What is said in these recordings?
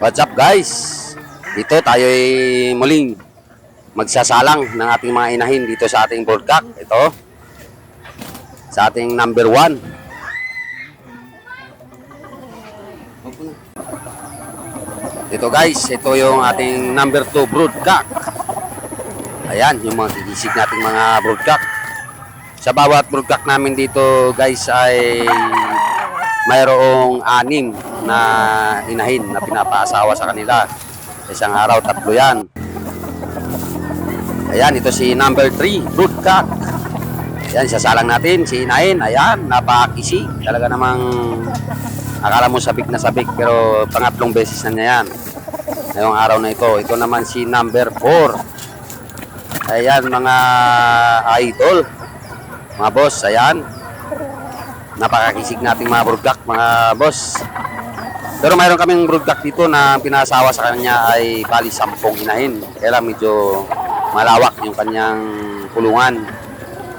What's up guys? Dito tayo ay muling magsasalang ng ating mga inahin dito sa ating broadcast. Ito. Sa ating number one. Ito guys, ito yung ating number 2 broadcast. Ayan, yung mga tigisig nating mga broadcast. Sa bawat broadcast namin dito guys ay mayroong anim na inahin na pinapaasawa sa kanila. Sa isang araw, tatlo yan. Ayan, ito si number 3, broodcock. Ayan, sasalang natin, si inahin. Ayan, napakisi. Talaga namang akala mo sabik na sabik pero pangatlong beses na niya yan. Ngayong araw na ito. Ito naman si number 4. Ayan, mga idol. Mga boss, ayan. Napakakisig nating mga broodcock, mga boss. Pero mayroon kaming broodcock dito na pinasawa sa kanya ay bali sampung inahin. Kaya lang medyo malawak yung kanyang kulungan.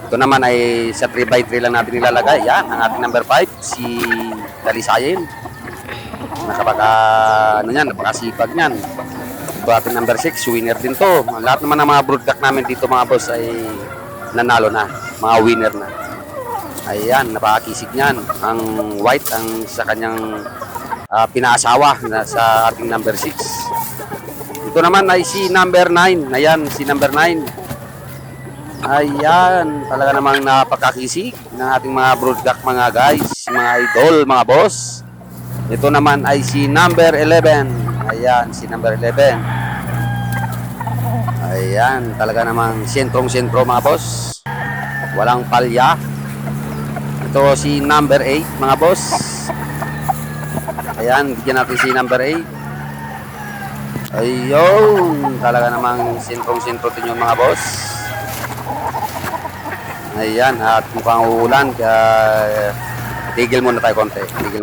Ito naman ay sa 3x3 lang natin nilalagay. Yan, ang ating number 5, si Dalisayin. Nakapaka, ano yan, napakasipag niyan. Ito ating number 6, winner din to. Lahat naman ng mga broodcock namin dito mga boss ay nanalo na. Mga winner na. Ayan, napakakisig niyan. Ang white ang sa kanyang ah, pinaasawa na sa ating number 6. Ito naman ay si number 9. Ayan, si number 9. Ayan, talaga namang napakakisig ng ating mga broadcast mga guys, mga idol, mga boss. Ito naman ay si number 11. Ayan, si number 11. Ayan, talaga namang sentrong-sentro mga boss. Walang palya. Ito si number 8 mga boss. Ayan, bigyan natin si number 8. Ayun, talaga namang sentrong-sentro din yung mga boss. Ayan, at mukhang uulan, kaya tigil muna tayo konti. Tigil